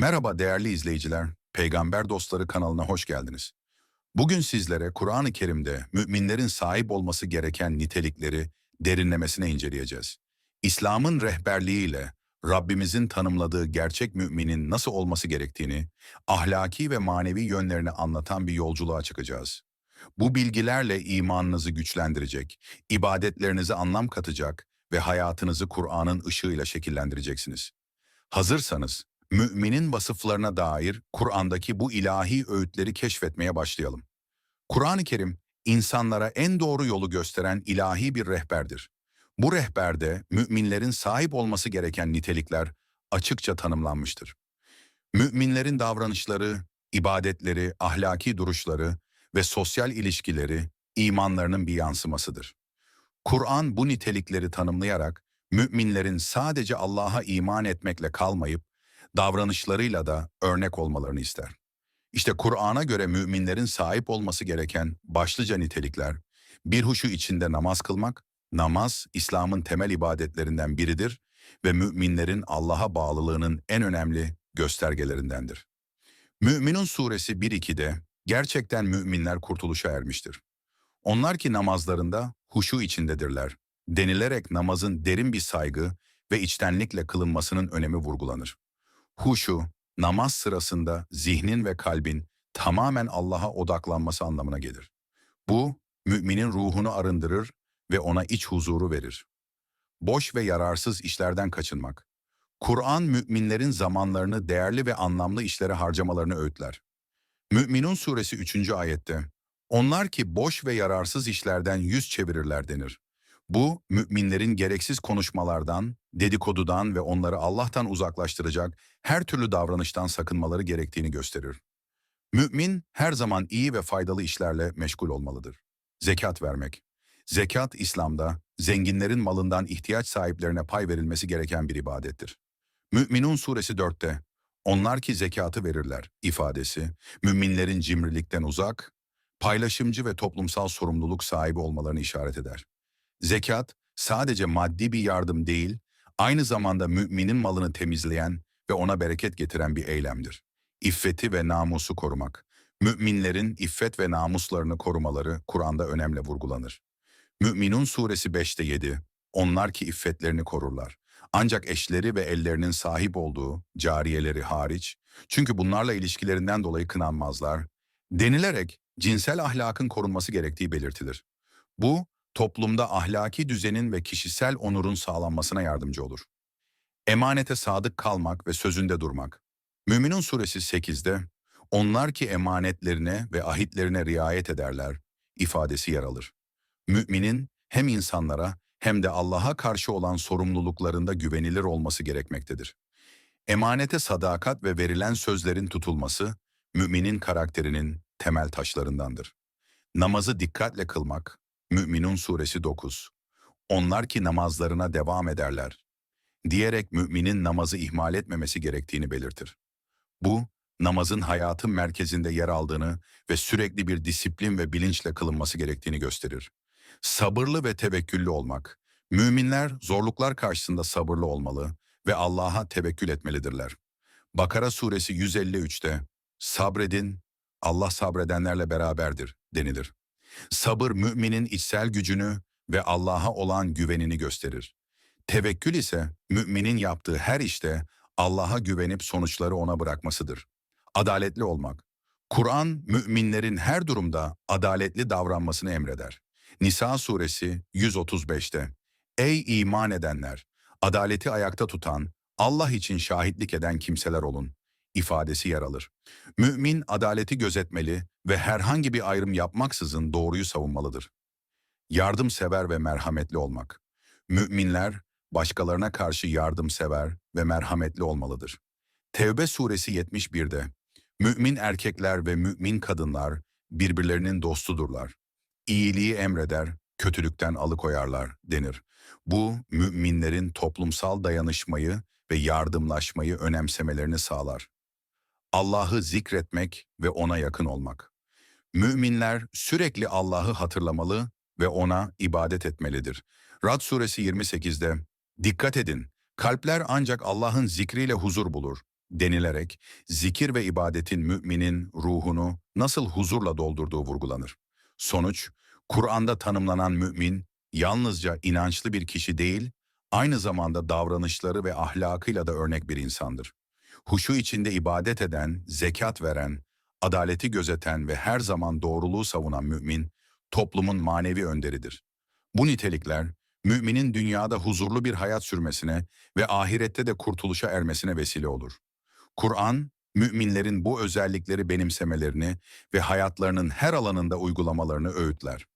Merhaba değerli izleyiciler, Peygamber Dostları kanalına hoş geldiniz. Bugün sizlere Kur'an-ı Kerim'de müminlerin sahip olması gereken nitelikleri derinlemesine inceleyeceğiz. İslam'ın rehberliğiyle Rabbimizin tanımladığı gerçek müminin nasıl olması gerektiğini, ahlaki ve manevi yönlerini anlatan bir yolculuğa çıkacağız. Bu bilgilerle imanınızı güçlendirecek, ibadetlerinize anlam katacak ve hayatınızı Kur'an'ın ışığıyla şekillendireceksiniz. Hazırsanız, müminin vasıflarına dair Kur'an'daki bu ilahi öğütleri keşfetmeye başlayalım. Kur'an-ı Kerim, insanlara en doğru yolu gösteren ilahi bir rehberdir. Bu rehberde müminlerin sahip olması gereken nitelikler açıkça tanımlanmıştır. Müminlerin davranışları, ibadetleri, ahlaki duruşları ve sosyal ilişkileri imanlarının bir yansımasıdır. Kur'an bu nitelikleri tanımlayarak müminlerin sadece Allah'a iman etmekle kalmayıp davranışlarıyla da örnek olmalarını ister. İşte Kur'an'a göre müminlerin sahip olması gereken başlıca nitelikler, bir huşu içinde namaz kılmak, namaz İslam'ın temel ibadetlerinden biridir ve müminlerin Allah'a bağlılığının en önemli göstergelerindendir. Müminun suresi 1-2'de gerçekten müminler kurtuluşa ermiştir. Onlar ki namazlarında huşu içindedirler. Denilerek namazın derin bir saygı ve içtenlikle kılınmasının önemi vurgulanır. Huşu, namaz sırasında zihnin ve kalbin tamamen Allah'a odaklanması anlamına gelir. Bu, müminin ruhunu arındırır ve ona iç huzuru verir. Boş ve yararsız işlerden kaçınmak. Kur'an müminlerin zamanlarını değerli ve anlamlı işlere harcamalarını öğütler. Mü'minun suresi 3. ayette, onlar ki boş ve yararsız işlerden yüz çevirirler denir. Bu, müminlerin gereksiz konuşmalardan, dedikodudan ve onları Allah'tan uzaklaştıracak her türlü davranıştan sakınmaları gerektiğini gösterir. Mümin her zaman iyi ve faydalı işlerle meşgul olmalıdır. Zekat vermek. Zekat, İslam'da zenginlerin malından ihtiyaç sahiplerine pay verilmesi gereken bir ibadettir. Mü'minun suresi 4'te, onlar ki zekatı verirler ifadesi, müminlerin cimrilikten uzak, paylaşımcı ve toplumsal sorumluluk sahibi olmalarını işaret eder. Zekat sadece maddi bir yardım değil, aynı zamanda müminin malını temizleyen ve ona bereket getiren bir eylemdir. İffeti ve namusu korumak. Müminlerin iffet ve namuslarını korumaları Kur'an'da önemli vurgulanır. Müminun suresi 5'te 7, onlar ki iffetlerini korurlar. Ancak eşleri ve ellerinin sahip olduğu cariyeleri hariç, çünkü bunlarla ilişkilerinden dolayı kınanmazlar, denilerek cinsel ahlakın korunması gerektiği belirtilir. Bu, toplumda ahlaki düzenin ve kişisel onurun sağlanmasına yardımcı olur. Emanete sadık kalmak ve sözünde durmak. Müminun suresi 8'de, onlar ki emanetlerine ve ahitlerine riayet ederler, ifadesi yer alır. Müminin hem insanlara hem de Allah'a karşı olan sorumluluklarında güvenilir olması gerekmektedir. Emanete sadakat ve verilen sözlerin tutulması, müminin karakterinin temel taşlarındandır. Namazı dikkatle kılmak, Mü'minun suresi 9. Onlar ki namazlarına devam ederler. Diyerek müminin namazı ihmal etmemesi gerektiğini belirtir. Bu, namazın hayatın merkezinde yer aldığını ve sürekli bir disiplin ve bilinçle kılınması gerektiğini gösterir. Sabırlı ve tevekküllü olmak. Müminler zorluklar karşısında sabırlı olmalı ve Allah'a tevekkül etmelidirler. Bakara suresi 153'te sabredin, Allah sabredenlerle beraberdir denilir. Sabır müminin içsel gücünü ve Allah'a olan güvenini gösterir. Tevekkül ise müminin yaptığı her işte Allah'a güvenip sonuçları ona bırakmasıdır. Adaletli olmak. Kur'an müminlerin her durumda adaletli davranmasını emreder. Nisa suresi 135'te Ey iman edenler! Adaleti ayakta tutan, Allah için şahitlik eden kimseler olun ifadesi yer alır. Mümin adaleti gözetmeli ve herhangi bir ayrım yapmaksızın doğruyu savunmalıdır. Yardımsever ve merhametli olmak. Müminler başkalarına karşı yardımsever ve merhametli olmalıdır. Tevbe suresi 71'de mümin erkekler ve mümin kadınlar birbirlerinin dostudurlar. İyiliği emreder, kötülükten alıkoyarlar denir. Bu müminlerin toplumsal dayanışmayı ve yardımlaşmayı önemsemelerini sağlar. Allah'ı zikretmek ve ona yakın olmak. Müminler sürekli Allah'ı hatırlamalı ve ona ibadet etmelidir. Rad suresi 28'de Dikkat edin, kalpler ancak Allah'ın zikriyle huzur bulur. denilerek zikir ve ibadetin müminin ruhunu nasıl huzurla doldurduğu vurgulanır. Sonuç, Kur'an'da tanımlanan mümin yalnızca inançlı bir kişi değil, aynı zamanda davranışları ve ahlakıyla da örnek bir insandır. Huşu içinde ibadet eden, zekat veren, adaleti gözeten ve her zaman doğruluğu savunan mümin, toplumun manevi önderidir. Bu nitelikler, müminin dünyada huzurlu bir hayat sürmesine ve ahirette de kurtuluşa ermesine vesile olur. Kur'an, müminlerin bu özellikleri benimsemelerini ve hayatlarının her alanında uygulamalarını öğütler.